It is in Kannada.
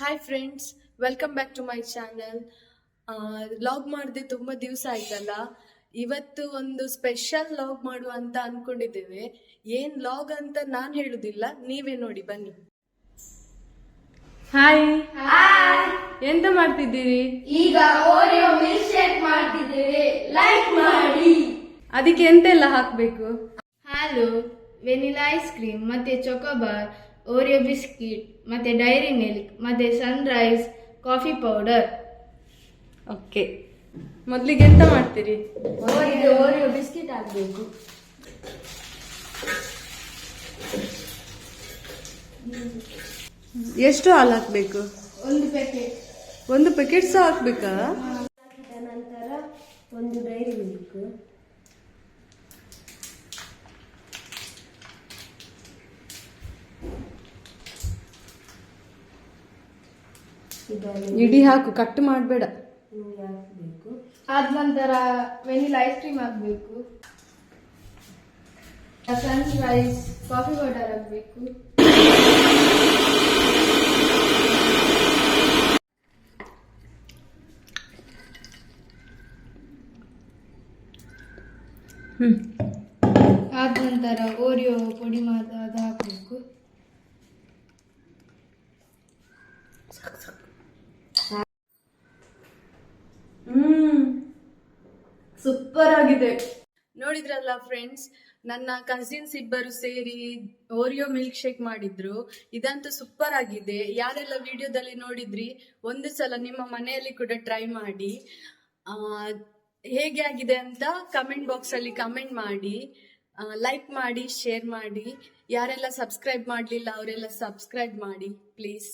Hi friends welcome back to my channel log ಮಾಡಿದೆ ತುಂಬ ದಿವಸ ಆಯ್ತಲ್ಲ? ಇವತ್ತು ಒಂದು ಸ್ಪೆಷಲ್ ಲಾಗ್ ಮಾಡುವ ಅಂತ ಅನ್ಕೊಂಡಿದ್ದೇವೆ. ಏನ್ ಲಾಗ್ ಅಂತ ನಾನು ಹೇಳುದಿಲ್ಲ ನೀವೇ ನೋಡಿ ಬನ್ನಿ. ಹಾಯ್ ಎಂತ ಮಾಡ್ತಿದ್ದೀರಿ? ಈಗ ಓರಿಯೋ ಮಿಲ್ಕ್ ಶೇಕ್ ಮಾಡ್ತಿದ್ದೇವೆ. ಲೈಕ್ ಮಾಡಿ. ಅದಕ್ಕೆ ಎಂತೆಲ್ಲ ಹಾಕ್ಬೇಕು? ಹಾಲು ವೆನಿಲಾ ಐಸ್ ಕ್ರೀಮ್ ಮತ್ತೆ ಚೊಕೊಬಾರ್ ಓರಿಯೋ ಬಿಸ್ಕಿಟ್ ಮತ್ತೆ ಡೈರಿ ಮಿಲ್ಕ್ ಮತ್ತು ಸನ್ರೈಸ್ ಕಾಫಿ ಪೌಡರ್ ಓಕೆ ಮೊದಲಿಗೆ ಎಂತ ಮಾಡ್ತೀರಿ? ಓರಿಯೋ ಓರಿಯೋ ಬಿಸ್ಕಿಟ್ ಹಾಕಬೇಕು. ಎಷ್ಟು ಹಾಲು ಹಾಕಬೇಕು? ಒಂದು ಪ್ಯಾಕೆಟ್ ಒಂದು ಪ್ಯಾಕೆಟ್ ಸಹ ಹಾಕ್ಬೇಕಾ? ನಂತರ ಒಂದು ಡೈರಿ ಮಿಲ್ಕ್ ಇಡೀ ಹಾಕು ಕಟ್ ಮಾಡಬೇಡ. ಹಾಕಬೇಕು. ಆದ ನಂತರ ವೆನಿಲಾ ಐಸ್ ಕ್ರೀಮ್ ಹಾಕಬೇಕು. ಸನ್ರೈಸ್ ಕಾಫಿ ಪೌಡರ್ ಹಾಕಬೇಕು. ಆದ ನಂತರ ಓರಿಯೋ ಪುಡಿ ಮಾತ್ರ ಅದು ಹಾಕಬೇಕು. ಹ್ಮ್ ಸೂಪರ್ ಆಗಿದೆ. ನೋಡಿದ್ರಲ್ಲ ಫ್ರೆಂಡ್ಸ್ ನನ್ನ ಕಸಿನ್ಸ್ ಇಬ್ಬರು ಸೇರಿ ಓರಿಯೋ ಮಿಲ್ಕ್ ಶೇಕ್ ಮಾಡಿದ್ರು. ಇದಂತೂ ಸೂಪರ್ ಆಗಿದೆ. ಯಾರೆಲ್ಲ ವಿಡಿಯೋದಲ್ಲಿ ನೋಡಿದ್ರಿ, ಒಂದು ಸಲ ನಿಮ್ಮ ಮನೆಯಲ್ಲಿ ಕೂಡ ಟ್ರೈ ಮಾಡಿ. ಹೇಗೆ ಆಗಿದೆ ಅಂತ ಕಮೆಂಟ್ ಬಾಕ್ಸ್ ಅಲ್ಲಿ ಕಮೆಂಟ್ ಮಾಡಿ ಲೈಕ್ ಮಾಡಿ ಶೇರ್ ಮಾಡಿ. ಯಾರೆಲ್ಲ ಸಬ್ಸ್ಕ್ರೈಬ್ ಮಾಡಲಿಲ್ಲ, ಅವರೆಲ್ಲ ಸಬ್ಸ್ಕ್ರೈಬ್ ಮಾಡಿ ಪ್ಲೀಸ್